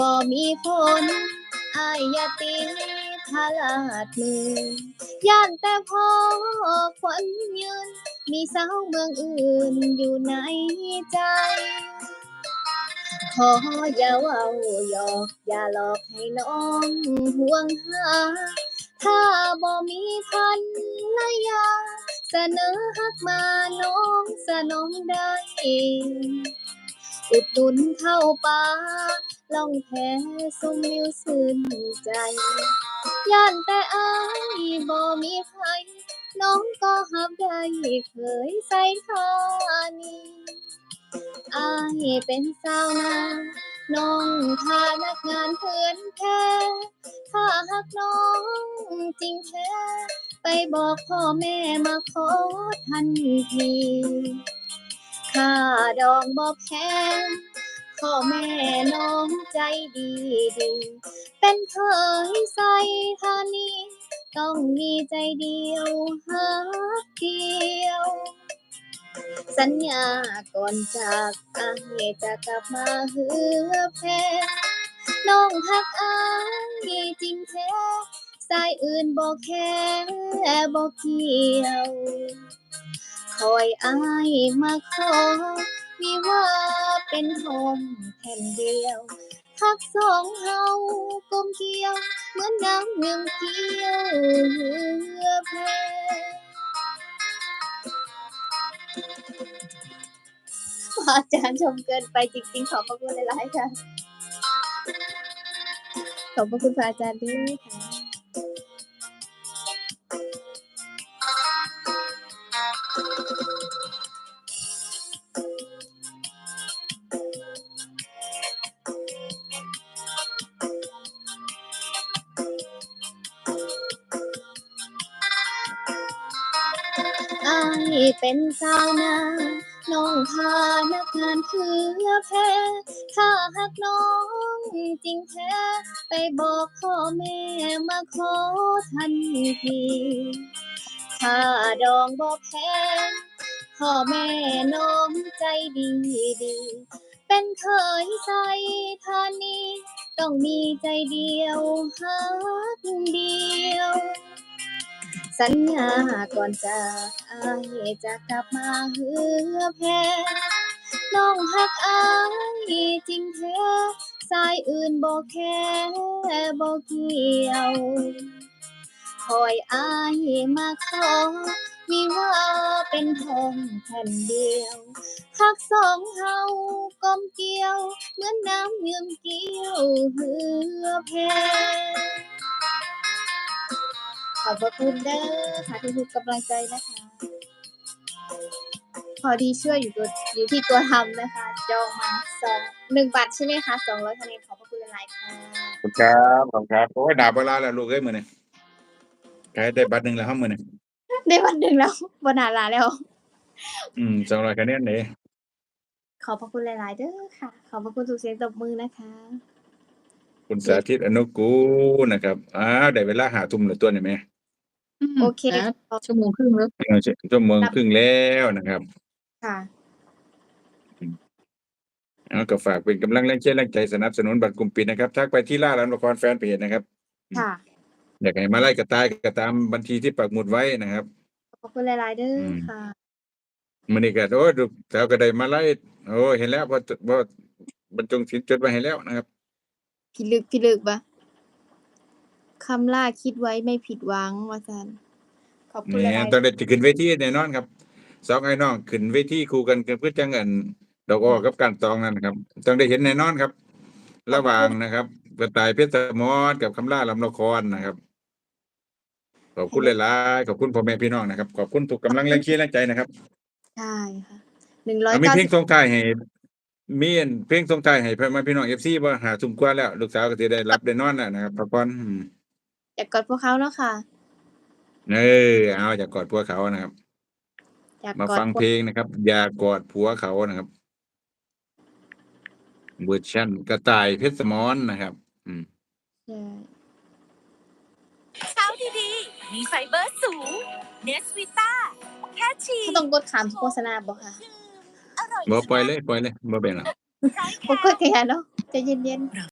บ่มีฝนอายาตีทาลาดมือย่านแต่พอควันยืน มีสาวเมืองอื่นอยู่ในใจ ขออย่าเว้าหยอกอย่าหลอกให้น้องห่วงหา ถ้าบ่มีพันละยา เสนอฮักมาน้องสนองได้อุดหนุนเข้าป่า ล่องแพสมวิวสื่นใจย่านแต่อายบ่มีไผน้องก็หับได้เคยใส่ทานีอายเป็นสาวนาน้องพานักงานเพื่อนแท้ถ้าหักน้องจริงแท้ ไปบอกพ่อแม่มาขอทันทีค่าดองบอกแพง พ่อแม่น้องใจดีดี เป็นเคยใส่ทานีต้องมีใจเดียวหักเดียว สัญญาก่อนจากอายจะกลับมาเหือแพ้น้องหักอายจริงแท้สายอื่นบอกแค่บอกเกี่ยว คอยอายมาขอ มีว่าเป็นทองแผ่นเดียวทักสองเฮากลมเกี่ยว เหมือนน้ำหนึ่งเกี่ยวเหือแพอาจารย์ชมเกินไปจริงๆ ขอบพระคุณหลายๆค่ะ ขอบพระคุณอาจารย์ด้วยค่ะ อายเป็นสาวนาน้องพานักงานเพื่อแพ้ถ้าหักน้องจริงแท้ไปบอกพ่อแม่มาขอทันทีถ้าดองบอกแพงพ่อแม่น้องใจดีดี เป็นเคยใส่ทานีต้องมีใจเดียวหักเดียว สัญญาก่อนจากอายจะกลับมาเหือแพ้น้องหักอายจริงแท้สายอื่นบอกแค่บอกเกี่ยว คอยอายมาขอมีว่าเป็นทองแผ่นเดียวหักสองเฮากลมเกี่ยว เหมือนน้ำยืมเกี่ยวเหือแพ อบพระคุณเด้อค่ะทุกๆกำลังใจนะคะ พอดีช่วยอยู่ตัวอยู่ที่ตัวทำนะคะ จองมาสองหนึ่งบัตรใช่ไหมคะสองร้อยคะแนนขอบพระคุณหลายๆค่ะขอบคุณครับขอบคุณครับโอ้ยดาบเวลาแล้วลูกเอ้ยมือนี่ใครได้บัตรหนึ่งแล้วครับมือนี่ได้วันหนึ่งแล้วบนาลาแล้ว อืมสองร้อยคะแนนเนี่ยขอบพระคุณหลาย ๆ เด้อค่ะ ขอบพระคุณทุกเสียงตบมือนะคะคุณสาธิตอนุกูลนะครับอ้าวได้เวลาหาทุ่มแล้วตัวนี่ไหม โอเคนะชั่วโมงครึ่งแล้วชั่วโมงครึ่งแล้วนะครับค่ะ เอาก็ฝากเป็นกำลังแรงเชียร์แรงใจสนับสนุนบัตรกลุ่มปิดนะครับทักไปที่ล่าร้านละครแฟนเพจนะครับ ค่ะ อยากให้มาไล่กระต่ายก็ตามบัญชีที่ปักหมุดไว้นะครับ ขอบพระคุณหลายๆเด้ออม ค่ะ มันนี่ก็โอ้ยดูแถวก็ได้มาไล่โอ้ยเห็นแล้วพอพอบรรจงศิลป์จดไว้ให้แล้วนะครับพิลึกพิลึกปะ คำล่าคิดไว้ไม่ผิดหวังว่าซันขอบคุณหนี่ลายๆ ต้องได้ขึ้นเวทีแน่นอนครับสองไอ้น้องขึ้นเวทีคู่กันกันเพื่อจังเงินดอกออกกับการตองนั่นนะครับ ต้องได้เห็นแน่นอนครับ ระหว่างนะครับกระต่ายเพชรสมอดกับคำล่าลำละครนะครับ ขอบคุณหลายๆขอบคุณพ่อแม่พี่น้องนะครับ ขอบคุณทุกกำลังแรงเชียร์แรงใจนะครับใช่ค่ะหนึ่งร้อยเอามีเก้าเพลสิงบส่งท้ายให้มีอันเพลงส่งท้ายให้พ่อแม่พี่น้องเอฟซีว่าหาทุ่มกว่าแล้ว ลูกสาวก็จะได้รับได้นอนแล้วนะครับพักผ่อนอืม อยากกอดพวกเขาเนาะค่ะ เออเอาอย่ากอดพวกเขานะครับ อยากมากอดฟังพวกเพลงนะครับ อย่ากอดผัวเขานะครับเวอร์ชันกระต่ายเพชรสมอนนะครับ อืมใช่เช้าดีๆ มีไฟเบอร์สูง เนสวิต้า แค่ฉีเขาดต้องกดขามโฆษณาบอกค่ะอร่อยบ่ปล่อยเลยปล่อยเลยบ่เป็นหรอกไร้บ่กดแกเนาะใจะเย็นๆ